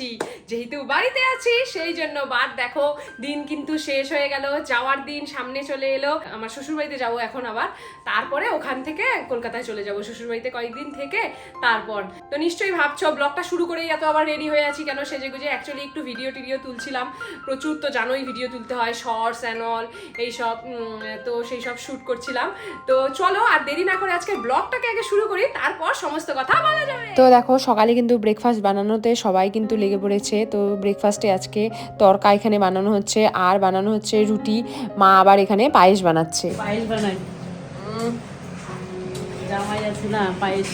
আছি যেহেতু বাড়িতে আছি, সেই জন্য বাট দেখো, দিন কিন্তু শেষ হয়ে গেল, যাওয়ার দিন সামনে চলে এলো। আমার শ্বশুরবাড়িতে যাব এখন আবার, তারপরে ওখান থেকে কলকাতায় চলে যাব, শ্বশুরবাড়িতে কয়েকদিন থেকে তারপর। তো নিশ্চয়ই ভাবছ, ব্লগটা শুরু করেই এত আবার রেডি হয়ে আছি কেন? সেজে গুজে অ্যাকচুয়ালি একটু ভিডিও টিডিও তুলছিলাম। প্রচুর তো জানোই ভিডিও তুলতে হয় শর্টস অ্যান্ড অল এইসব তো সেই সব শ্যুট করছিলাম। তো চলো, আর দেরি না করে আজকে ব্লগটাকে আগে শুরু করি, তারপর সমস্ত কথা বলা যাবে তো দেখো, সকালে কিন্তু ব্রেকফাস্ট বানানোতে সবাই কিন্তু লেগে পড়েছে। তো ব্রেকফাস্টে আজকে তরকা এখানে বানানো হচ্ছে আর বানানো হচ্ছে রুটি। মা আবার এখানে পায়েস বানাচ্ছে। পায়েস বানাই জামাই আছে না পায়েস।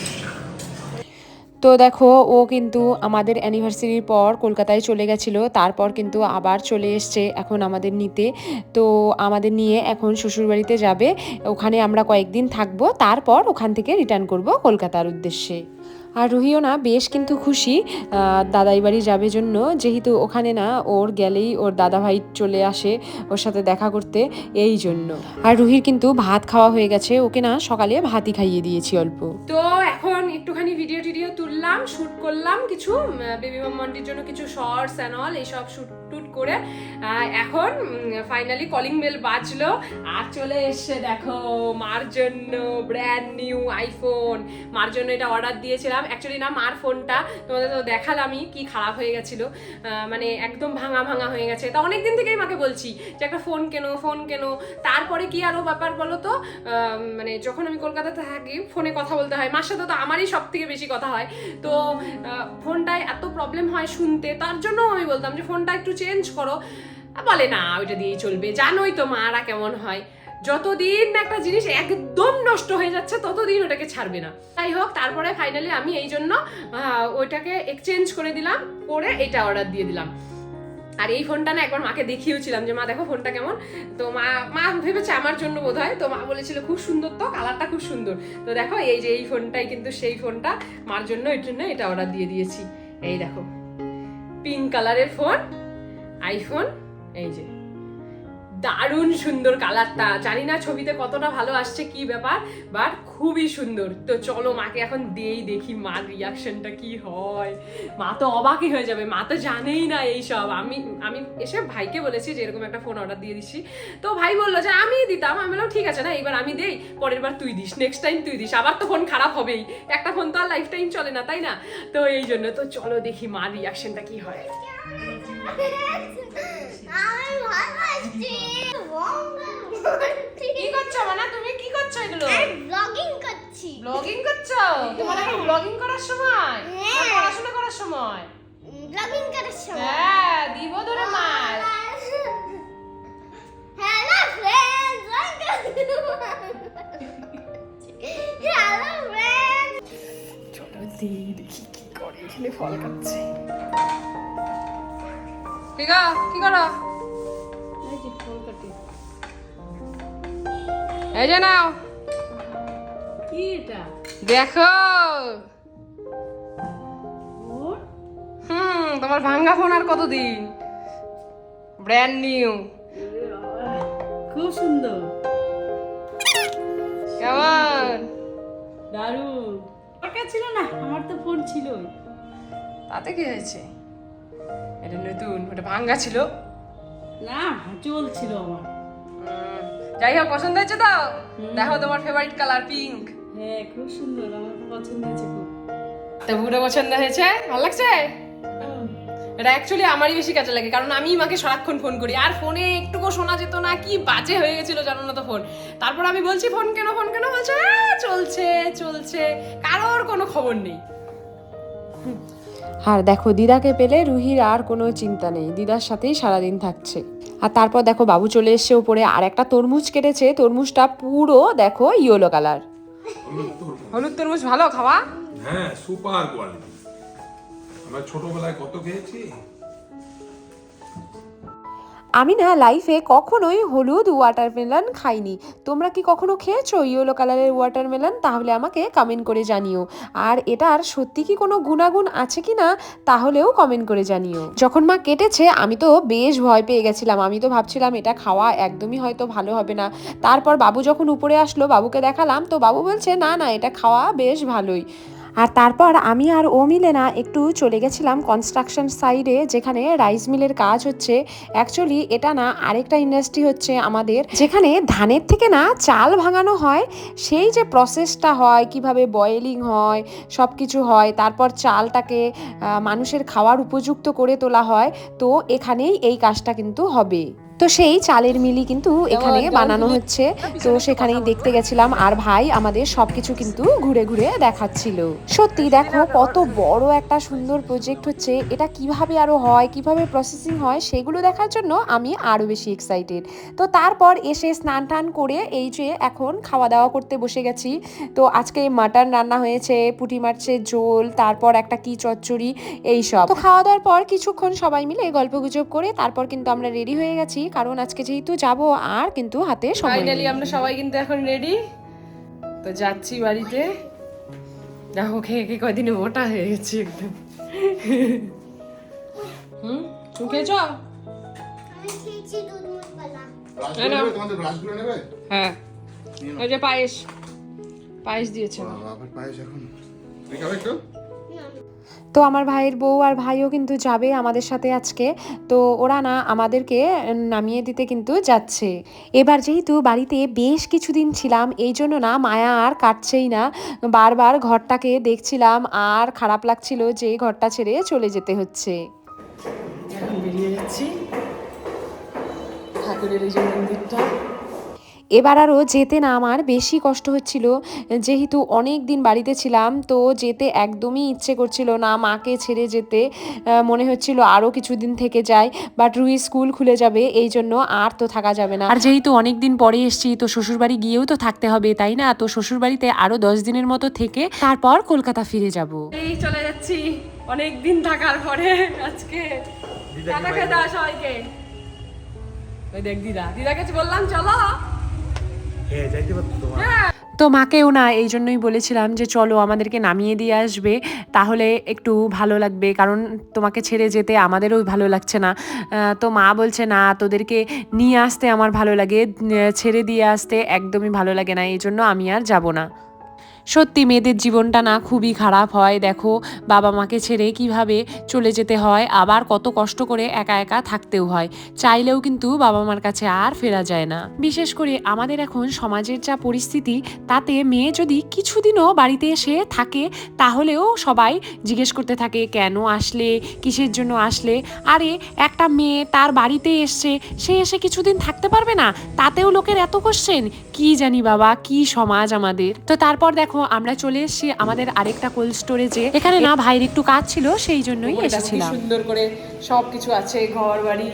তো দেখো ও কিন্তু আমাদের অ্যানিভার্সারির পর কলকাতায় চলে গেছিল তারপর কিন্তু আবার চলে এসছে এখন আমাদের নিতে। তো আমাদের নিয়ে এখন শ্বশুরবাড়িতে যাবে ওখানে আমরা কয়েকদিন থাকব তারপর ওখান থেকে রিটার্ন করব কলকাতার উদ্দেশ্যে। আর রুহিও না, বেশ কিন্তু খুশি। দাদাই বাড়ি যাবে জন্য। যেহেতু ওখানে না, ওর গেলেই ওর দাদা ভাই চলে আসে ওর সাথে দেখা করতে এই জন্য। আর রুহির কিন্তু ভাত খাওয়া হয়ে গেছে। ওকে না সকালে ভাতই খাইয়ে দিয়েছি অল্প। তো এখন একটুখানি ভিডিও টিডিও তুললাম শুট করলাম কিছু বেবি মন্টির জন্য কিছু শর্টস অ্যান্ড অল এইসব শুট টুট করে এখন ফাইনালি কলিং বেল বাজলো। আর চলে এসছে দেখো, মার জন্য ব্র্যান্ড নিউ আইফোন মার জন্য এটা অর্ডার দিয়েছিলাম। অ্যাকচুয়ালি না, মার ফোনটা তোমাদের তো দেখালামই কি খারাপ হয়ে গেছিল। মানে একদম ভাঙা ভাঙা হয়ে গেছে। তা অনেক দিন থেকেই মাকে বলছি যে একটা ফোন কেনো ফোন কেনো। তারপরে কি আরও ব্যাপার বলো তো? মানে যখন আমি কলকাতাতে থাকি, ফোনে কথা বলতে হয়। মার সাথে তো আমারই সব থেকে বেশি কথা হয়। তো ফোনটায় এত প্রবলেম হয় শুনতে, তার জন্য আমি বলতাম যে ফোনটা একটু চেঞ্জ করো। বলে না, ওইটা দিয়েই চলবে। জানোই তো মারা কেমন হয়। যতদিন একটা জিনিস একদম নষ্ট হয়ে যাচ্ছে, ততদিন ওটাকে ছাড়বে না। তাই হোক, তারপরে ফাইনালি আমি এই জন্য ওইটাকে এক্সচেঞ্জ করে দিলাম, করে এটা অর্ডার দিয়ে দিলাম। আর এই ফোনটা না একবার মাকে দেখিয়েছিলাম যে, মা, দেখো ফোনটা কেমন? তো মা মা ভেবেছে আমার জন্য বোধ হয় তো মা বলেছিল, খুব সুন্দর তো কালারটা খুব সুন্দর। তো দেখো, এই যে এই ফোনটাই কিন্তু সেই ফোনটা, মার জন্য, এর জন্য এটা অর্ডার দিয়ে দিয়েছি। এই দেখো পিঙ্ক কালারের ফোন আইফোন এই যে। দারুণ সুন্দর কালারটা। জানি না ছবিতে কতটা ভালো আসছে, কি ব্যাপার বাট খুবই সুন্দর। তো চলো মাকে এখন দিয়েই দেখি মার রিয়াকশনটা কি হয়। মা তো অবাকই হয়ে যাবে, মা তো জানেই না এই সব আমি আমি এসে ভাইকে বলেছি যে এরকম একটা ফোন অর্ডার দিয়ে দিচ্ছি। তো ভাই বলল যে আমি দিতাম। আমি বললাম, ঠিক আছে না এবার আমি দেই, পরের বার তুই দিস নেক্সট টাইম তুই দিস। আবার তো ফোন খারাপ হবেই। একটা ফোন তো আর লাইফ টাইম চলে না, তাই না? তো এই জন্য, তো চলো দেখি মার রিয়াকশনটা কি হয় আমি ভালোবাসি কি করছ মানে তুমি কি করছ এগুলো ব্লগিং করছি ব্লগিং করছ? তোমার এখন ব্লগিং করার সময়? হ্যাঁ। পড়াশোনা করার সময়? ব্লগিং করার সময়। হ্যাঁ দিব ধরে মার হ্যালো ফ্রেন্ডস হ্যালো ফ্রেন্ডস চলো দেখি দেখি কি করে এখানে ফল খাচ্ছে ঠিক কি করো? এই যে ফল কাটি। এই যে নাও। কি এটা? দেখো। হুম তোমার ভাঙ্গা ফোন আর কতদিন? ব্র্যান্ড নিউ খুব সুন্দর। কেমন? দারুণ। টাকা ছিল না আমার তো ফোন ছিলই। তাতে কি হয়েছে? এটা নতুন ওটা ভাঙ্গা ছিল? না চলছিল আমার। যাই হোক পছন্দ হয়েছে তো? দেখো তোমার ফেভারিট কালার পিঙ্ক হ্যাঁ খুব সুন্দর আমার তো পছন্দ হয়েছে খুব। তো পুরো পছন্দ হয়েছে? ভালো লাগছে? এটা অ্যাকচুয়ালি আমারই বেশি কাজে লাগে কারণ আমি মাকে সারাক্ষণ ফোন করি। আর ফোনে একটুকু শোনা যেত না কি বাজে হয়ে গেছিল জানো না তো ফোন তারপর আমি বলছি ফোন কেন ফোন কেন? বলছে চলছে চলছে। কারোর কোনো খবর নেই। আর দেখো দিদাকে পেলে রুহির আর কোনো চিন্তা নেই। দিদার সাথেই সারাদিন থাকছে। আর তারপর দেখো বাবু চলে এসছে উপরে। আর একটা তরমুজ কেটেছে। তরমুজটা পুরো দেখো ইয়েলো কালার হলুদ তরমুজ ভালো খাওয়া? হ্যাঁ সুপার কোয়ালিটি। আমরা ছোটবেলায় কত খেয়েছি? আমি না লাইফে কখনোই হলুদ ওয়াটারমেলন খাইনি। তোমরা কি কখনো খেয়েছো ইয়েলো কালারের ওয়াটারমেলন তাহলে আমাকে কমেন্ট করে জানিও। আর এটার সত্যি কি কোনো গুণাগুণ আছে কি না, তাহলেও কমেন্ট করে জানিও। যখন মা কেটেছে, আমি তো বেশ ভয় পেয়ে গেছিলাম। আমি তো ভাবছিলাম, এটা খাওয়া একদমই হয়তো ভালো হবে না। তারপর বাবু যখন উপরে আসলো, বাবুকে দেখালাম, তো বাবু বলছে, না না, এটা খাওয়া বেশ ভালোই। আর তারপর আমি আর ও মিলে না একটু চলে গেছিলাম কনস্ট্রাকশন সাইডে যেখানে রাইস মিলের কাজ হচ্ছে। অ্যাকচুয়ালি এটা না আরেকটা ইন্ডাস্ট্রি হচ্ছে আমাদের, যেখানে ধানের থেকে না চাল ভাঙানো হয়। সেই যে প্রসেসটা হয়, কীভাবে বয়েলিং হয় সব কিছু হয়, তারপর চালটাকে মানুষের খাওয়ার উপযুক্ত করে তোলা হয়, তো এখানেই এই কাজটা কিন্তু হবে। তো সেই চালের মিলি কিন্তু এখানে বানানো হচ্ছে। তো সেখানেই দেখতে গেছিলাম আর ভাই আমাদের সবকিছু কিন্তু ঘুরে ঘুরে দেখাচ্ছিল। সত্যি দেখো কত বড় একটা সুন্দর প্রজেক্ট হচ্ছে। এটা কীভাবে আরও হয় কীভাবে প্রসেসিং হয় সেগুলো দেখার জন্য আমি আরও বেশি এক্সাইটেড তো তারপর এসে স্নান টান করে এই যে এখন খাওয়া দাওয়া করতে বসে গেছি। তো আজকে মাটন রান্না হয়েছে পুঁটি মাছের ঝোল তারপর একটা কি চচ্চড়ি এই সব তো খাওয়া দাওয়ার পর কিছুক্ষণ সবাই মিলে গল্প গুজব করে তারপর কিন্তু আমরা রেডি হয়ে গেছি। কারণ আজকে যেহেতু যাব আর কিন্তু হাতে সময় ফাইনালি আমরা সবাই কিন্তু এখন রেডি তো যাচ্ছি বাড়িতে। দেখো খেয়ে খেয়ে কয়দিনে মোটা হয়ে গেছি একদম। হুম? তুমি খেয়েছ? হ্যাঁ। ওই যে পায়েস। পায়েস দিয়েছে। পায়েস এখন। একটু? তো আমার ভাইয়ের বউ আর ভাইও কিন্তু যাবে আমাদের সাথে আজকে। তো ওরা না আমাদেরকে নামিয়ে দিতে কিন্তু যাচ্ছে। এবার যেহেতু বাড়িতে বেশ কিছুদিন ছিলাম, এই জন্য না মায়া আর কাটছেই না। বারবার ঘরটাকে দেখছিলাম, আর খারাপ লাগছিল যে ঘরটা ছেড়ে চলে যেতে হচ্ছে। ঠাকুরের এই যে মন্দিরটা। এবার আরও যেতে না আমার বেশি কষ্ট হচ্ছিল। যেহেতু অনেক দিন বাড়িতে ছিলাম তো যেতে একদমই ইচ্ছে করছিল না মাকে ছেড়ে যেতে। মনে হচ্ছিল আরও কিছুদিন থেকে যাই বাট রুই স্কুল খুলে যাবে এই জন্য আর তো থাকা যাবে না। আর যেহেতু অনেক দিন পরে এসেছি তো শ্বশুরবাড়ি গিয়েও তো থাকতে হবে তাই না? তো শ্বশুরবাড়িতে আরও দশ দিনের মতো থেকে তারপর কলকাতা ফিরে যাব। এই চলে যাচ্ছি অনেক দিন থাকার পরে আজকে। সবাইকে। ওই দেখ দিদা দিদাকে বললাম চলো। তো মাকেও না এই জন্যই বলেছিলাম যে চলো আমাদেরকে নামিয়ে দিয়ে আসবে, তাহলে একটু ভালো লাগবে, কারণ তোমাকে ছেড়ে যেতে আমাদেরও ভালো লাগছে না। তো মা বলছে, না, তোদেরকে নিয়ে আসতে আমার ভালো লাগে ছেড়ে দিয়ে আসতে একদমই ভালো লাগে না, এই জন্য আমি আর যাব না। সত্যি মেয়েদের জীবনটা না খুবই খারাপ হয়। দেখো, বাবা মাকে ছেড়ে কীভাবে চলে যেতে হয়, আবার কত কষ্ট করে একা একা থাকতেও হয়। চাইলেও কিন্তু বাবা মার কাছে আর ফেরা যায় না। বিশেষ করে আমাদের এখন সমাজের যা পরিস্থিতি, তাতে মেয়ে যদি কিছুদিনও বাড়িতে এসে থাকে, তাহলেও সবাই জিজ্ঞেস করতে থাকে, কেন আসলে? কিসের জন্য আসলে? আরে, একটা মেয়ে তার বাড়িতে এসছে, সে এসে কিছুদিন থাকতে পারবে না? তাতেও লোকের এত কোশ্চেন কি জানি বাবা, কি সমাজ আমাদের? তো তারপর দেখো আমরা চলে এসেছি আমাদের আরেকটা কোল্ড স্টোরেজে এখানে না ভাইয়ের একটু কাজ ছিল সেই জন্যই দেখো এসেছিলাম। সুন্দর করে সব কিছু আছে ঘর বাড়ি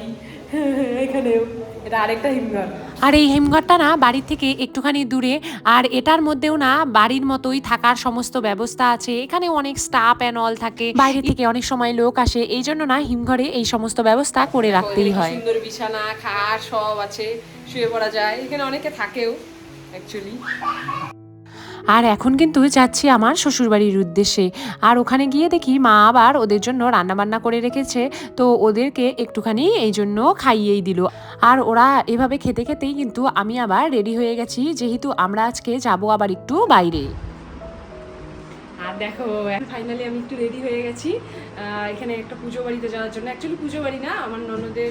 এখানেও। এটা আরেকটা হিমঘর। আর এই হিমঘরটা না বাড়ির থেকে একটুখানি দূরে আর এটার মধ্যেও না বাড়ির মতোই থাকার সমস্ত ব্যবস্থা আছে। এখানে অনেক স্টাফ অ্যান্ড অল থাকে। বাইরে থেকে অনেক সময় লোক আসে এই জন্য না হিমঘরে এই সমস্ত ব্যবস্থা করে রাখতেই হয়। সুন্দর বিছানা খাট সব আছে শুয়ে পড়া যায়। এখানে অনেকে থাকেও অ্যাকচুয়ালি আর এখন কিন্তু যাচ্ছি আমার শ্বশুরবাড়ির উদ্দেশ্যে। আর ওখানে গিয়ে দেখি মা আবার ওদের জন্য রান্নাবান্না করে রেখেছে। তো ওদেরকে একটুখানি এই জন্য খাইয়েই দিল। আর ওরা এভাবে খেতে খেতেই কিন্তু আমি আবার রেডি হয়ে গেছি, যেহেতু আমরা আজকে যাব আবার একটু বাইরে। আর দেখো ফাইনালি আমি একটু রেডি হয়ে গেছি। এখানে একটা পুজো বাড়িতে যাওয়ার জন্য। অ্যাকচুয়ালি পুজো বাড়ি না, আমার ননদের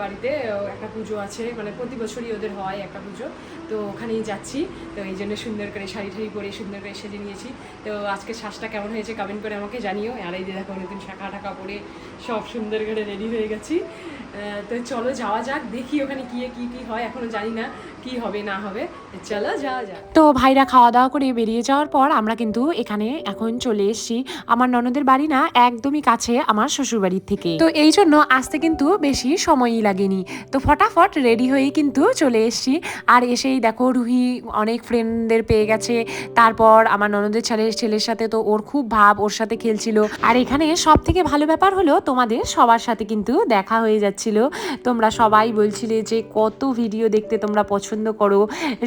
বাড়িতে একটা পুজো আছে। মানে প্রতি বছরই ওদের হয় একটা পুজো। তো ওখানেই যাচ্ছি। তো এই জন্য সুন্দর করে শাড়ি ঠাড়ি পরে সুন্দর করে সেজে নিয়েছি। তো আজকে শ্বাসটা কেমন হয়েছে কমেন্ট করে আমাকে জানিও। আর এই যে দেখো, নতুন শাখা টাকা পরে সব সুন্দর করে রেডি হয়ে গেছি। তো চলো যাওয়া যাক, দেখি ওখানে কি কি কি হয়। এখনও জানি না কি হবে, না হবে। চলো যাওয়া যাক। তো ভাইরা খাওয়া দাওয়া করে বেরিয়ে যাওয়ার পর আমরা কিন্তু এখানে এখন চলে এসেছি। আমার ননদের বাড়ি না একদমই কাছে আমার শ্বশুরবাড়ির থেকে। তো এই জন্য আসতে কিন্তু বেশি সময়ই লাগেনি। তো ফটাফট রেডি হয়েই কিন্তু চলে এসেছি। আর এসেই দেখো রুহি অনেক ফ্রেন্ডদের পেয়ে গেছে। তারপর আমার ননদের ছেলের ছেলের সাথে তো ওর খুব ভাব ওর সাথে খেলছিল। আর এখানে সব থেকে ভালো ব্যাপার হলো তোমাদের সবার সাথে কিন্তু দেখা হয়ে যাচ্ছিল। তোমরা সবাই বলছিলে যে কত ভিডিও দেখতে তোমরা পছন্দ করো।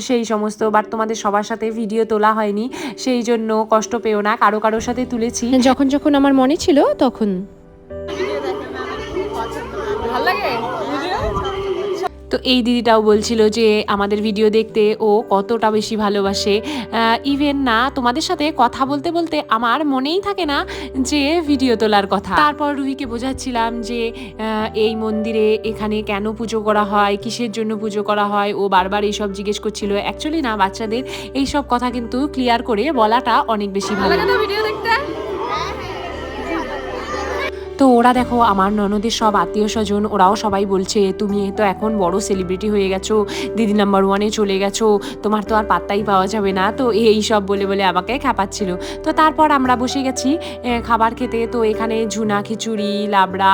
সেই সমস্ত বাট তোমাদের সবার সাথে ভিডিও তোলা হয়নি। সেই জন্য কষ্ট পেও না। কারও কারোর সাথে তুলেছি। যখন যখন আমার মনে ছিল তখন। ভালো লাগে তো এই দিদিটাও বলছিল যে আমাদের ভিডিও দেখতে ও কতটা বেশি ভালোবাসে। ইভেন না তোমাদের সাথে কথা বলতে বলতে আমার মনেই থাকে না যে ভিডিও তোলার কথা। তারপর রুহিকে বোঝাচ্ছিলাম যে এই মন্দিরে এখানে কেন পুজো করা হয় কিসের জন্য পুজো করা হয় ও বারবার এইসব জিজ্ঞেস করছিল। অ্যাকচুয়ালি না বাচ্চাদের এইসব কথা কিন্তু ক্লিয়ার করে বলাটা অনেক বেশি ভালো। ভিডিও দেখতে? তো ওরা দেখো আমার ননদের সব আত্মীয় স্বজন ওরাও সবাই বলছে তুমি তো এখন বড় সেলিব্রিটি হয়ে গেছো দিদি নাম্বার ওয়ানে চলে গেছো তোমার তো আর পাত্তাই পাওয়া যাবে না। তো এই সব বলে বলে আমাকে খ্যাপাচ্ছিল তো তারপর আমরা বসে গেছি খাবার খেতে। তো এখানে ঝুনা খিচুড়ি লাবড়া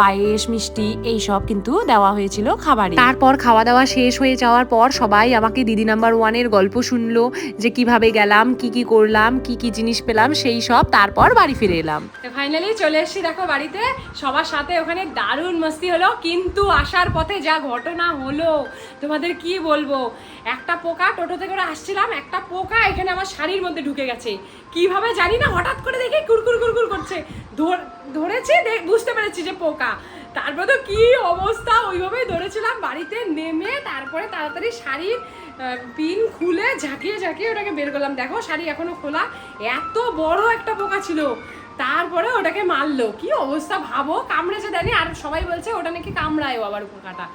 পায়েস মিষ্টি এই সব কিন্তু দেওয়া হয়েছিল খাবারে। তারপর খাওয়া দাওয়া শেষ হয়ে যাওয়ার পর সবাই আমাকে দিদি নাম্বার ওয়ানের গল্প শুনলো যে কীভাবে গেলাম কি কি করলাম কি কি জিনিস পেলাম সেই সব তারপর বাড়ি ফিরে এলাম। ফাইনালি চলে এসেছি দেখো বাড়িতে, সবার সাথে ওখানে দারুণ মস্তি হলো, কিন্তু আসার পথে যা ঘটনা হলো, তোমাদের কি বলব? একটা পোকা টোটোতে করে আসছিলাম, একটা পোকা এখানে আমার শাড়ির মধ্যে ঢুকে গেছে। কীভাবে জানি না, হঠাৎ করে দেখি কুরকুর কুরকুর করছে। ধর- ধরেছি বুঝতে পেরেছি যে পোকা। তারপরে তো কি অবস্থা, ওইভাবেই ধরেছিলাম, বাড়িতে নেমে তারপরে তাড়াতাড়ি শাড়ির পিন খুলে ঝাঁকিয়ে ঝাঁকিয়ে ওটাকে বের করলাম। দেখো, শাড়ি এখনও খোলা। এত বড় একটা পোকা ছিল। তারপরে ওটাকে মারলো। কি অবস্থা ভাবো? কামড়েছে দেয়নি আর সবাই বলছে, ওটা নাকি কামড়ায় আবার পোকাটা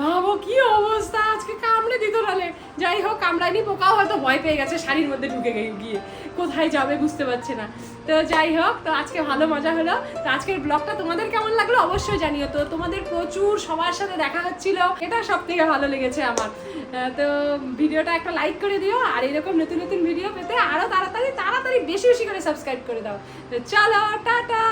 ভাবো কি অবস্থা? আজকে কামড়ে দিত নালে যাই হোক, কামড়ায়নি, পোকাও হয়তো ভয় পেয়ে গেছে, শাড়ির মধ্যে ঢুকে গিয়ে কোথায় যাবে বুঝতে পারছে না। তো যাই হোক, তো আজকে ভালো মজা হলো। তো আজকের ব্লগটা তোমাদের কেমন লাগল অবশ্যই জানিও। তো তোমাদের প্রচুর সবার সাথে দেখা হচ্ছিল। এটা সব থেকে ভালো লেগেছে আমার। তো ভিডিওটা একটা লাইক করে দিও, আর এরকম নতুন নতুন ভিডিও পেতে আরও তাড়াতাড়ি তাড়াতাড়ি বেশি বেশি করে সাবস্ক্রাইব করে দাও। তো চলো, টাটা!